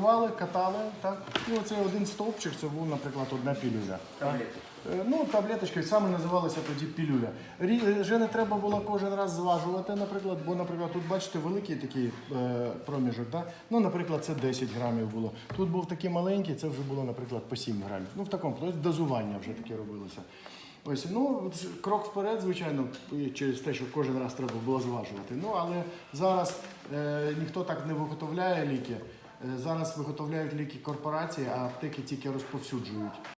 брали, катали, так? І оцей один стовпчик, це був, наприклад, одна пілюля. так? Е, Ну, таблеточки саме називалися тоді пілюля. Рі- Вже не треба було кожен раз зважувати, наприклад, бо, наприклад, тут бачите великий такий е, проміжок. Да? Ну, наприклад, це 10 грамів було. Тут був такий маленький, це вже було, наприклад, по 7 грамів. Ну, в такому, тобто дозування вже таке робилося. Ось, ну, от ж крок вперед, звичайно, і через те, що кожен раз треба було зважувати. Ну, але зараз е, ніхто так не виготовляє ліки. Е, зараз виготовляють ліки корпорації, а аптеки тільки розповсюджують.